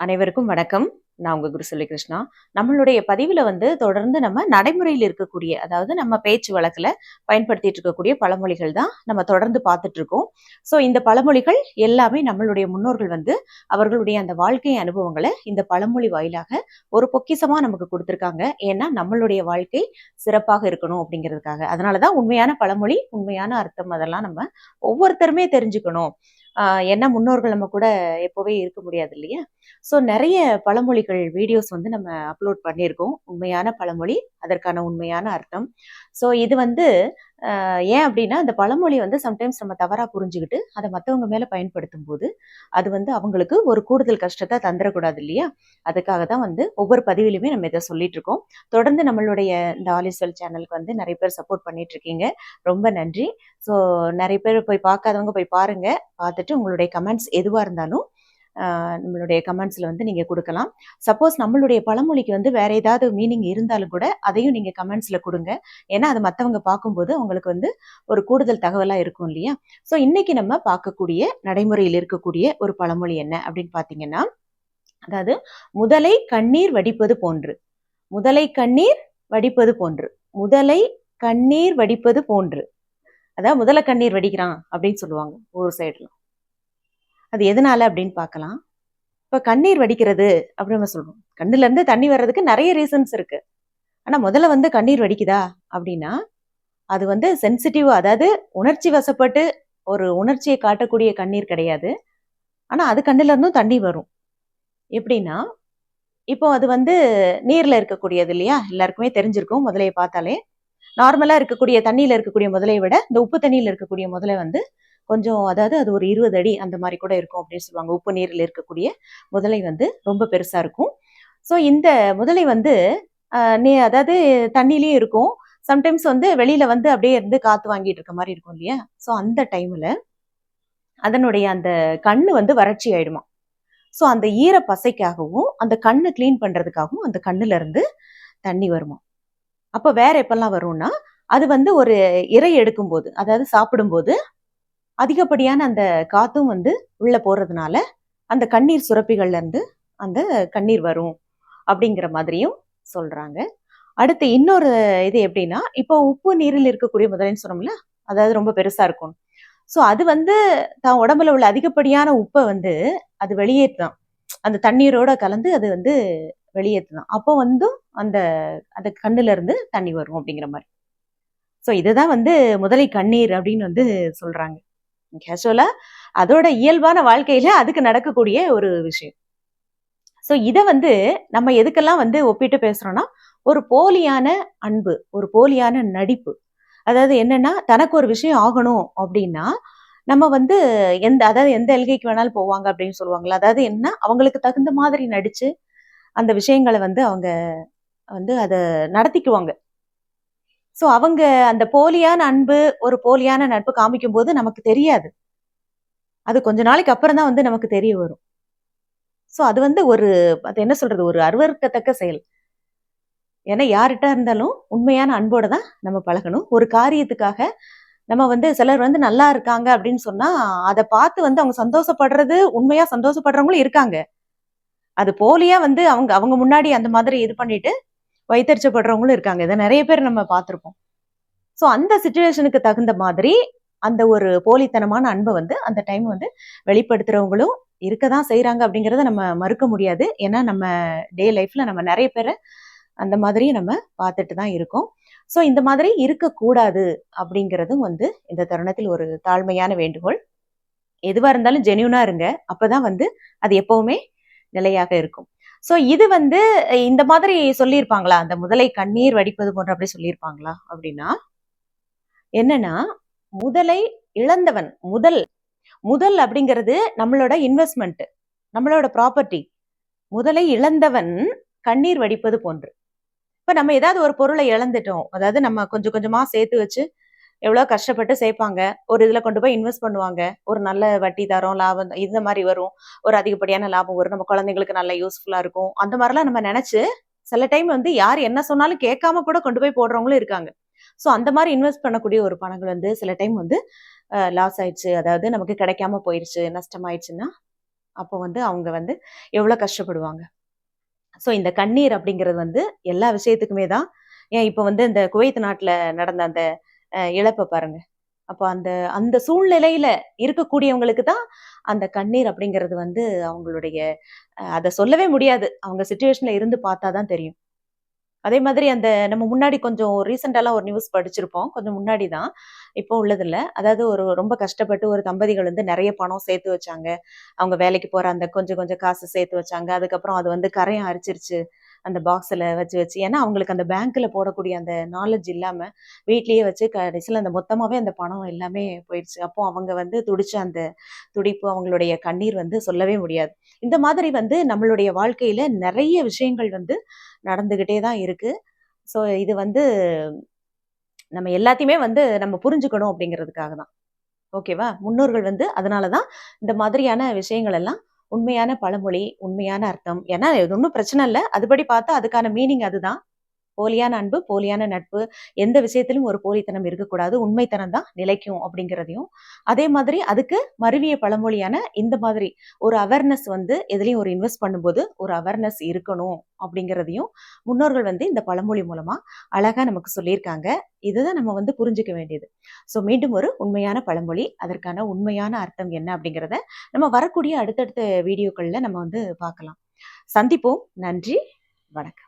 அனைவருக்கும் வணக்கம். நான் உங்க குரு சொல்லி கிருஷ்ணா. நம்மளுடைய பதிவுல வந்து தொடர்ந்து நம்ம நடைமுறையில் இருக்கக்கூடிய அதாவது நம்ம பேச்சு வழக்குல பயன்படுத்திட்டு இருக்கக்கூடிய பழமொழிகள் தான் நம்ம தொடர்ந்து பார்த்துட்டு இருக்கோம். ஸோ இந்த பழமொழிகள் எல்லாமே நம்மளுடைய முன்னோர்கள் வந்து அவர்களுடைய அந்த வாழ்க்கை அனுபவங்களை இந்த பழமொழி வாயிலாக ஒரு பொக்கிசமா நமக்கு கொடுத்துருக்காங்க. ஏன்னா நம்மளுடைய வாழ்க்கை சிறப்பாக இருக்கணும் அப்படிங்கிறதுக்காக. அதனாலதான் உண்மையான பழமொழி உண்மையான அர்த்தம் அதெல்லாம் நம்ம ஒவ்வொருத்தருமே தெரிஞ்சுக்கணும். ஏன்னா முன்னோர்கள் நம்ம கூட எப்போவே இருக்க முடியாது இல்லையா? ஸோ நிறைய பழமொழிகள் வீடியோஸ் வந்து நம்ம அப்லோட் பண்ணியிருக்கோம். உண்மையான பழமொழி அதற்கான உண்மையான அர்த்தம். ஸோ இது வந்து ஏன் அப்படின்னா அந்த பழமொழி வந்து சம்டைம்ஸ் நம்ம தவறாக புரிஞ்சுக்கிட்டு அதை மற்றவங்க மேலே பயன்படுத்தும் போது அது வந்து அவங்களுக்கு ஒரு கூடுதல் கஷ்டத்தை தந்துடக்கூடாது இல்லையா? அதுக்காக தான் வந்து ஒவ்வொரு பதிவிலுமே நம்ம இதை சொல்லிட்டு இருக்கோம். தொடர்ந்து நம்மளுடைய இந்த ஆலிஸ்வல் சேனலுக்கு வந்து நிறைய பேர் சப்போர்ட் பண்ணிட்டு இருக்கீங்க. ரொம்ப நன்றி. ஸோ நிறைய பேர் போய் பார்க்காதவங்க போய் பாருங்க. பார்த்துட்டு உங்களுடைய கமெண்ட்ஸ் எதுவாக இருந்தாலும் நம்மளுடைய கமெண்ட்ஸில் வந்து நீங்கள் கொடுக்கலாம். சப்போஸ் நம்மளுடைய பழமொழிக்கு வந்து வேற ஏதாவது மீனிங் இருந்தாலும் கூட அதையும் நீங்கள் கமெண்ட்ஸில் கொடுங்க. ஏன்னா அது மற்றவங்க பார்க்கும்போது அவங்களுக்கு வந்து ஒரு கூடுதல் தகவலாக இருக்கும் இல்லையா? ஸோ இன்றைக்கி நம்ம பார்க்கக்கூடிய நடைமுறையில் இருக்கக்கூடிய ஒரு பழமொழி என்ன அப்படின்னு பார்த்தீங்கன்னா அதாவது முதலை கண்ணீர் வடிப்பது போன்று. முதலை கண்ணீர் வடிப்பது போன்று. முதலை கண்ணீர் வடிப்பது போன்று. அதாவது முதல கண்ணீர் வடிக்கிறான் அப்படின்னு சொல்லுவாங்க ஒரு சைடில் அது எதனால அப்படின்னு பார்க்கலாம். இப்ப கண்ணீர் வடிக்கிறது அப்படின்னு நம்ம சொல்றோம். கண்ணுல இருந்து தண்ணி வர்றதுக்கு நிறைய ரீசன்ஸ் இருக்கு. ஆனா முதல்ல வந்து கண்ணீர் வடிக்குதா அப்படின்னா அது வந்து சென்சிட்டிவ் அதாவது உணர்ச்சி வசப்பட்டு ஒரு உணர்ச்சியை காட்டக்கூடிய கண்ணீர் கிடையாது. ஆனா அது கண்ணுல இருந்தும் தண்ணி வரும். எப்படின்னா இப்போ அது வந்து நீர்ல இருக்கக்கூடியது இல்லையா? எல்லாருக்குமே தெரிஞ்சிருக்கும் முதலையை பார்த்தாலே. நார்மலா இருக்கக்கூடிய தண்ணியில இருக்கக்கூடிய முதலையை விட இந்த உப்பு தண்ணியில இருக்கக்கூடிய முதலை வந்து கொஞ்சம் அதாவது அது ஒரு இருபது அடி அந்த மாதிரி கூட இருக்கும் அப்படின்னு சொல்லுவாங்க. உப்பு நீரில் இருக்கக்கூடிய முதலை வந்து ரொம்ப பெருசாக இருக்கும். ஸோ இந்த முதலை வந்து நீ அதாவது தண்ணிலையும் இருக்கும். சம்டைம்ஸ் வந்து வெளியில வந்து அப்படியே இருந்து காத்து வாங்கிட்டு இருக்க மாதிரி இருக்கும் இல்லையா? ஸோ அந்த டைம்ல அதனுடைய அந்த கண்ணு வந்து வறட்சி ஆயிடுமா ஸோ அந்த ஈர பசைக்காகவும் அந்த கண்ணை க்ளீன் பண்றதுக்காகவும் அந்த கண்ணுல இருந்து தண்ணி வருமா அப்போ வேற எப்பெல்லாம் வரும்னா அது வந்து ஒரு இறை எடுக்கும்போது அதாவது சாப்பிடும்போது அதிகப்படியான அந்த காத்தும் வந்து உள்ள போறதுனால அந்த கண்ணீர் சுரப்பிகள்ல இருந்து அந்த கண்ணீர் வரும் அப்படிங்கிற மாதிரியும் சொல்றாங்க. அடுத்து இன்னொரு இது எப்படின்னா இப்போ உப்பு நீரில் இருக்கக்கூடிய முதலைன்னு சொன்னோம்ல அதாவது ரொம்ப பெருசா இருக்கும். ஸோ அது வந்து தான் உடம்புல உள்ள அதிகப்படியான உப்பை வந்து அது வெளியேற்றுதான். அந்த தண்ணீரோட கலந்து அது வந்து வெளியேற்றுதான். அப்போ வந்து அந்த அந்த கண்ணுல இருந்து தண்ணி வரும் அப்படிங்கிற மாதிரி. ஸோ இதுதான் வந்து முதலை கண்ணீர் அப்படின்னு வந்து சொல்றாங்க. கேஷுவலா அதோட இயல்பான வாழ்க்கையில அதுக்கு நடக்கக்கூடிய ஒரு விஷயம். ஸோ இதை வந்து நம்ம எதுக்கெல்லாம் வந்து ஒப்பிட்டு பேசுறோம்னா ஒரு போலியான அன்பு ஒரு போலியான நடிப்பு. அதாவது என்னன்னா தனக்கு ஒரு விஷயம் ஆகணும் அப்படின்னா நம்ம வந்து எந்த அதாவது எந்த எல்கைக்கு வேணாலும் போவாங்க அப்படின்னு சொல்லுவாங்களா அதாவது என்ன அவங்களுக்கு தகுந்த மாதிரி நடிச்சு அந்த விஷயங்களை வந்து அவங்க வந்து அதை நடத்திக்குவாங்க. ஸோ அவங்க அந்த போலியான அன்பு ஒரு போலியான நட்பு காமிக்கும் போது நமக்கு தெரியாது. அது கொஞ்ச நாளைக்கு அப்புறம் தான் வந்து நமக்கு தெரிய வரும். ஸோ அது வந்து ஒரு அது என்ன சொல்றது ஒரு அருவருக்கத்தக்க செயல். ஏன்னா யார்கிட்ட இருந்தாலும் உண்மையான அன்போட தான் நம்ம பழகணும். ஒரு காரியத்துக்காக நம்ம வந்து சிலர் வந்து நல்லா இருக்காங்க அப்படின்னு சொன்னா அதை பார்த்து வந்து அவங்க சந்தோஷப்படுறது உண்மையா சந்தோஷப்படுறவங்களும் இருக்காங்க. அது போலியா வந்து அவங்க அவங்க முன்னாடி அந்த மாதிரி இது பண்ணிட்டு வைத்தறிச்சப்படுறவங்களும் இருக்காங்க. இதை நிறைய பேர் நம்ம பார்த்துருப்போம். ஸோ அந்த சுச்சுவேஷனுக்கு தகுந்த மாதிரி அந்த ஒரு போலித்தனமான அன்பை வந்து அந்த டைம் வந்து வெளிப்படுத்துறவங்களும் இருக்க தான் செய்கிறாங்க அப்படிங்கிறத நம்ம மறுக்க முடியாது. ஏன்னா நம்ம டே லைஃப்ல நம்ம நிறைய பேரை அந்த மாதிரி நம்ம பார்த்துட்டு தான் இருக்கோம். ஸோ இந்த மாதிரி இருக்கக்கூடாது அப்படிங்கிறதும் வந்து இந்த தருணத்தில் ஒரு தாழ்மையான வேண்டுகோள். எதுவாக இருந்தாலும் ஜென்யூனாக இருங்க. அப்பதான் வந்து அது எப்பவுமே நிலையாக இருக்கும். ஸோ இது வந்து இந்த மாதிரி சொல்லியிருப்பாங்களா? அந்த முதலை கண்ணீர் வடிப்பது போன்ற அப்படி சொல்லியிருப்பாங்களா? அப்படின்னா என்னன்னா முதலை இழந்தவன் முதல் முதல் அப்படிங்கிறது நம்மளோட இன்வெஸ்ட்மெண்ட் நம்மளோட ப்ராப்பர்ட்டி முதலை இழந்தவன் கண்ணீர் வடிப்பது போன்று. இப்ப நம்ம ஏதாவது ஒரு பொருளை இழந்துட்டோம். அதாவது நம்ம கொஞ்சம் கொஞ்சமா சேர்த்து வச்சு எவ்வளோ கஷ்டப்பட்டு சேர்ப்பாங்க ஒரு இதில் கொண்டு போய் இன்வெஸ்ட் பண்ணுவாங்க. ஒரு நல்ல வட்டி தரும் லாபம் இந்த மாதிரி வரும். ஒரு அதிகப்படியான லாபம் வரும். நம்ம குழந்தைங்களுக்கு நல்ல யூஸ்ஃபுல்லாக இருக்கும். அந்த மாதிரிலாம் நம்ம நினச்சி சில டைம் வந்து யார் என்ன சொன்னாலும் கேட்காம கூட கொண்டு போய் போடுறவங்களும் இருக்காங்க. ஸோ அந்த மாதிரி இன்வெஸ்ட் பண்ணக்கூடிய ஒரு பணங்கள் வந்து சில டைம் வந்து லாஸ் ஆயிடுச்சு. அதாவது நமக்கு கிடைக்காம போயிடுச்சு நஷ்டமாயிடுச்சுன்னா அப்போ வந்து அவங்க வந்து எவ்வளோ கஷ்டப்படுவாங்க. ஸோ இந்த கண்ணீர் அப்படிங்கிறது வந்து எல்லா விஷயத்துக்குமே தான். ஏன் இப்போ வந்து இந்த குவைத் நாட்டில் நடந்த அந்த இழப்பை பாருங்க. அப்போ அந்த அந்த சூழ்நிலையில இருக்கக்கூடியவங்களுக்கு தான் அந்த கண்ணீர் அப்படிங்கிறது வந்து அவங்களுடைய அதை சொல்லவே முடியாது. அவங்க சுச்சுவேஷன்ல இருந்து பார்த்தா தான் தெரியும். அதே மாதிரி அந்த நம்ம முன்னாடி கொஞ்சம் ரீசெண்டாலாம் ஒரு நியூஸ் படிச்சிருப்போம். கொஞ்சம் முன்னாடி தான். இப்போ உள்ளதில்ல. அதாவது ஒரு ரொம்ப கஷ்டப்பட்டு ஒரு தம்பதிகள் வந்து நிறைய பணம் சேர்த்து வச்சாங்க. அவங்க வேலைக்கு போற அந்த கொஞ்சம் கொஞ்சம் காசு சேர்த்து வச்சாங்க. அதுக்கப்புறம் அது வந்து கரையும் அரிச்சிருச்சு. அந்த பாக்ஸில் வச்சு வச்சு. ஏன்னா அவங்களுக்கு அந்த பேங்க்கில் போடக்கூடிய அந்த நாலேஜ் இல்லாமல் வீட்லேயே வச்சு கடைசியில் அந்த மொத்தமாகவே அந்த பணம் எல்லாமே போயிடுச்சு. அப்போ அவங்க வந்து துடிச்ச அந்த துடிப்பு அவங்களுடைய கண்ணீர் வந்து சொல்லவே முடியாது. இந்த மாதிரி வந்து நம்மளுடைய வாழ்க்கையில் நிறைய விஷயங்கள் வந்து நடந்துக்கிட்டே தான் இருக்குது ஸோ இது வந்து நம்ம எல்லாத்தையுமே வந்து நம்ம புரிஞ்சுக்கணும் அப்படிங்கிறதுக்காக தான். ஓகேவா முன்னோர்கள் வந்து அதனால தான் இந்த மாதிரியான விஷயங்கள் எல்லாம் உண்மையான பழமொழி உண்மையான அர்த்தம். ஏன்னா இது ஒன்றும் பிரச்சனை இல்லை. அதுபடி பார்த்தா அதுக்கான மீனிங் அதுதான். போலியான அன்பு போலியான நட்பு எந்த விஷயத்திலும் ஒரு போலித்தனம் இருக்கக்கூடாது உண்மைத்தனம் தான் நிலைக்கும் அப்படிங்கிறதையும். அதே மாதிரி அதுக்கு மருவிய பழமொழியான இந்த மாதிரி ஒரு அவேர்னஸ் வந்து எதுலேயும் ஒரு இன்வெஸ்ட் பண்ணும்போது ஒரு அவேர்னஸ் இருக்கணும் அப்படிங்கிறதையும் முன்னோர்கள் வந்து இந்த பழமொழி மூலமாக அழகா நமக்கு சொல்லியிருக்காங்க. இதுதான் நம்ம வந்து புரிஞ்சுக்க வேண்டியது. ஸோ மீண்டும் ஒரு உண்மையான பழமொழி அதற்கான உண்மையான அர்த்தம் என்ன அப்படிங்கிறத நம்ம வரக்கூடிய அடுத்தடுத்த வீடியோக்களில் நம்ம வந்து பார்க்கலாம். சந்திப்போம். நன்றி. வணக்கம்.